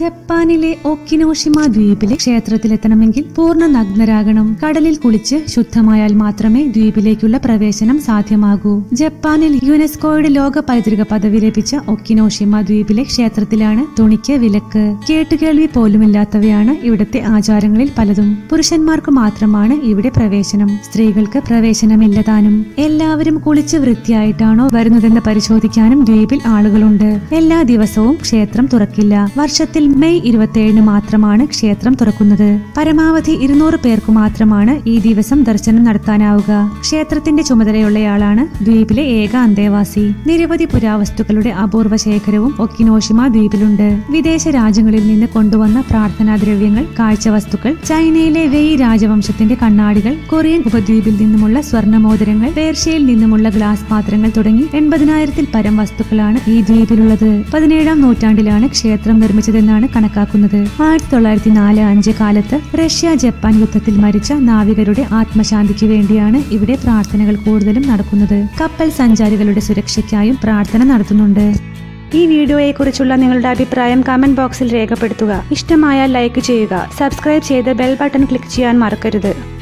ജപ്പാനിലെ ഒക്കിനോഷിമ ദ്വീപിലെ ക്ഷേത്രത്തിലെത്തണമെങ്കിൽ പൂർണ നഗ്നരാകണം. കടലിൽ കുളിച്ച് ശുദ്ധമായാൽ മാത്രമേ ദ്വീപിലേക്കുള്ള പ്രവേശനം സാധ്യമാകൂ. ജപ്പാനിൽ യുനെസ്കോയുടെ ലോക പൈതൃക പദവി ലഭിച്ച ഒക്കിനോഷിമ ദ്വീപിലെ ക്ഷേത്രത്തിലാണ് തുണിക്ക് വിലക്ക്. കേട്ടുകേൾവി പോലുമില്ലാത്തവയാണ് ഇവിടുത്തെ ആചാരങ്ങളിൽ പലതും. പുരുഷന്മാർക്ക് മാത്രമാണ് ഇവിടെ പ്രവേശനം. സ്ത്രീകൾക്ക് പ്രവേശനമില്ലതാനും എല്ലാവരും കുളിച്ച് വൃത്തിയായിട്ടാണോ വരുന്നതെന്ന് പരിശോധിക്കാനും ദ്വീപിൽ ആളുകളുണ്ട്. എല്ലാ ദിവസവും ക്ഷേത്രം തുറക്കില്ല. വർഷത്തിൽ മെയ് ഇരുപത്തിയേഴിന് മാത്രമാണ് ക്ഷേത്രം തുറക്കുന്നത്. പരമാവധി ഇരുന്നൂറ് പേർക്ക് മാത്രമാണ് ഈ ദിവസം ദർശനം നടത്താനാവുക. ക്ഷേത്രത്തിന്റെ ചുമതലയുള്ളയാളാണ് ദ്വീപിലെ ഏക അന്തേവാസി. നിരവധി പുരാവസ്തുക്കളുടെ അപൂർവ ശേഖരവും ഒക്കിനോഷിമ ദ്വീപിലുണ്ട്. വിദേശ രാജ്യങ്ങളിൽ നിന്ന് കൊണ്ടുവന്ന പ്രാർത്ഥനാ ദ്രവ്യങ്ങൾ കാഴ്ചവസ്തുക്കൾ ചൈനയിലെ വെയ് രാജവംശത്തിന്റെ കണ്ണാടികൾ കൊറിയൻ ഉപദ്വീപിൽ നിന്നുമുള്ള സ്വർണമോതിരങ്ങൾ പേർഷ്യയിൽ നിന്നുമുള്ള ഗ്ലാസ് പാത്രങ്ങൾ തുടങ്ങി എൺപതിനായിരത്തിൽ പരം വസ്തുക്കളാണ് ഈ ദ്വീപിലുള്ളത്. പതിനേഴാം നൂറ്റാണ്ടിലാണ് ക്ഷേത്രം നിർമ്മിച്ചതെന്നാണ് കണക്കാക്കുന്നത്. ആയിരത്തി തൊള്ളായിരത്തി നാല് അഞ്ച് കാലത്ത് റഷ്യ ജപ്പാൻ യുദ്ധത്തിൽ മരിച്ച നാവികരുടെ ആത്മശാന്തിക്ക് വേണ്ടിയാണ് ഇവിടെ പ്രാർത്ഥനകൾ കൂടുതലും നടക്കുന്നത്. കപ്പൽ സഞ്ചാരികളുടെ സുരക്ഷയ്ക്കായും പ്രാർത്ഥന നടത്തുന്നുണ്ട്. ഈ വീഡിയോയെക്കുറിച്ചുള്ള നിങ്ങളുടെ അഭിപ്രായം കമന്റ് ബോക്സിൽ രേഖപ്പെടുത്തുക. ഇഷ്ടമായാൽ ലൈക്ക് ചെയ്യുക. സബ്സ്ക്രൈബ് ചെയ്ത് ബെൽ ബട്ടൺ ക്ലിക്ക് ചെയ്യാൻ മറക്കരുത്.